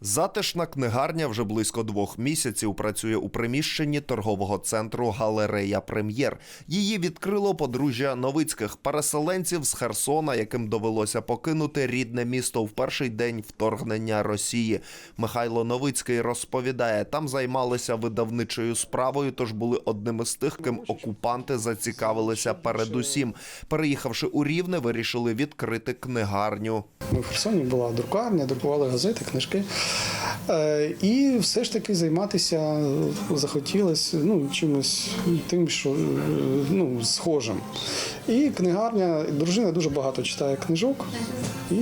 Затишна книгарня вже близько двох місяців працює у приміщенні торгового центру Галерея Прем'єр. Її відкрило подружжя новицьких переселенців з Херсона, яким довелося покинути рідне місто в перший день вторгнення Росії. Михайло Новицький розповідає, там займалися видавничою справою, тож були одними з тих, ким окупанти зацікавилися передусім. Переїхавши у Рівне, вирішили відкрити книгарню. В Херсоні була друкарня, друкували газети, книжки. Е, І все ж таки займатися захотілося ну, чимось тим, що е, ну, схожим. І книгарня, дружина дуже багато читає книжок і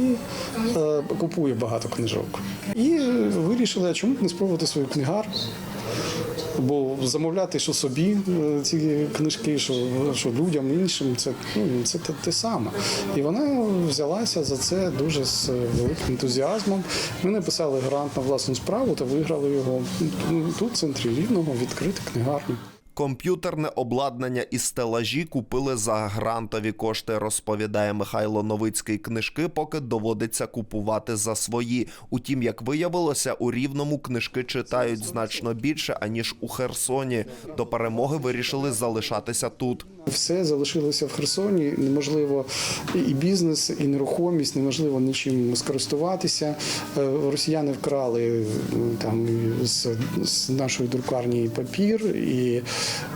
е, купує багато книжок. І вирішила, чому б не спробувати свою книгарню. Бо замовляти, що собі е, ці книжки, що, що людям іншим, це, ну, це те, те саме. І вона взялася за це дуже з великим ентузіазмом. Ми написали грант на власну справу та виграли його тут, в центрі Рівного, відкрити книгарню. Комп'ютерне обладнання і стелажі купили за грантові кошти, розповідає Михайло Новицький. Книжки поки доводиться купувати за свої. Утім, як виявилося, у рівному книжки читають значно більше аніж у Херсоні. До перемоги вирішили залишатися тут. Все залишилося в Херсоні. Неможливо і бізнес, і нерухомість, неможливо нічим скористуватися. Е, Росіяни вкрали е, там з, з нашої друкарні і папір, і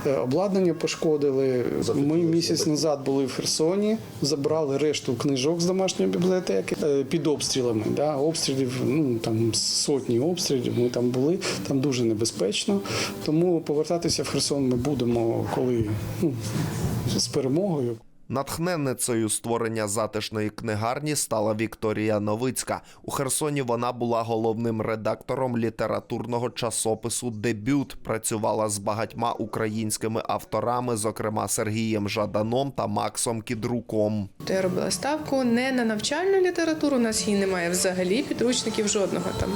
е, обладнання пошкодили. Ми місяць назад були в Херсоні, забрали решту книжок з домашньої бібліотеки під обстрілами. Да, обстрілів, ну там сотні обстрілів. Ми там були, там дуже небезпечно. Тому повертатися в Херсон ми будемо, коли ну, з перемогою. Натхненницею створення затишної книгарні стала Вікторія Новицька. У Херсоні вона була головним редактором літературного часопису Дебют. Працювала з багатьма українськими авторами, зокрема Сергієм Жаданом та Максом Кідруком. Я робила ставку не на навчальну літературу, у нас її немає взагалі, підручників жодного там.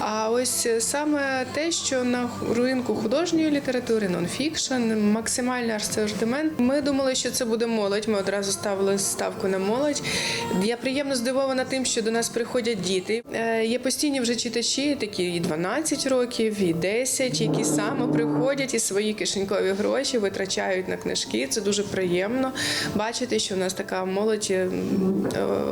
А ось саме те, що на ринку художньої літератури, нонфікшн, максимальний асортимент. Ми думали, що це буде молодь. Ми одразу ставили ставку на молодь. Я приємно здивована тим, що до нас приходять діти. Е, Є постійні вже читачі, такі і 12 років, і 10, які саме приходять і свої кишенькові гроші витрачають на книжки. Це дуже приємно бачити, що у нас така молодь е,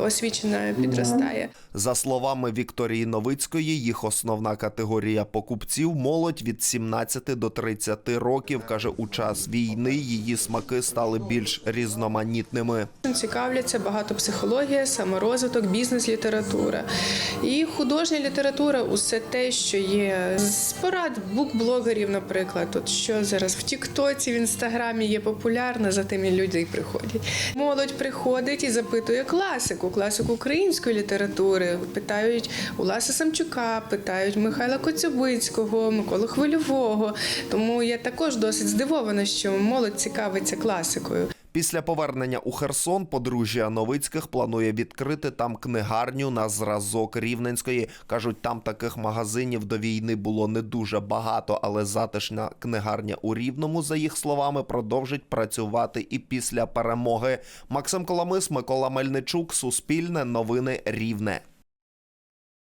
освічена підростає. За словами Вікторії Новицької, їх основна категорія покупців молодь від 17 до 30 років. каже, у час війни її смаки стали більш різноманітними. Цікавляться багато психологія, саморозвиток, бізнес-література. І художня література усе те, що є з порад букблогерів, наприклад, от що зараз в Тіктоці, в інстаграмі є популярне, за тим і люди приходять. Молодь приходить і запитує класику, класику української літератури. Питають Уласа Самчука, питають Михайла Коцюбицького, Миколу Хвильового. Тому я також досить здивована, що молодь цікавиться класикою. Після повернення у Херсон подружжя Новицьких планує відкрити там книгарню на зразок Рівненської. кажуть, там таких магазинів до війни було не дуже багато, але затишна книгарня у Рівному, за їх словами, продовжить працювати і після перемоги. Максим Коломис, Микола Мельничук, Суспільне, Новини Рівне.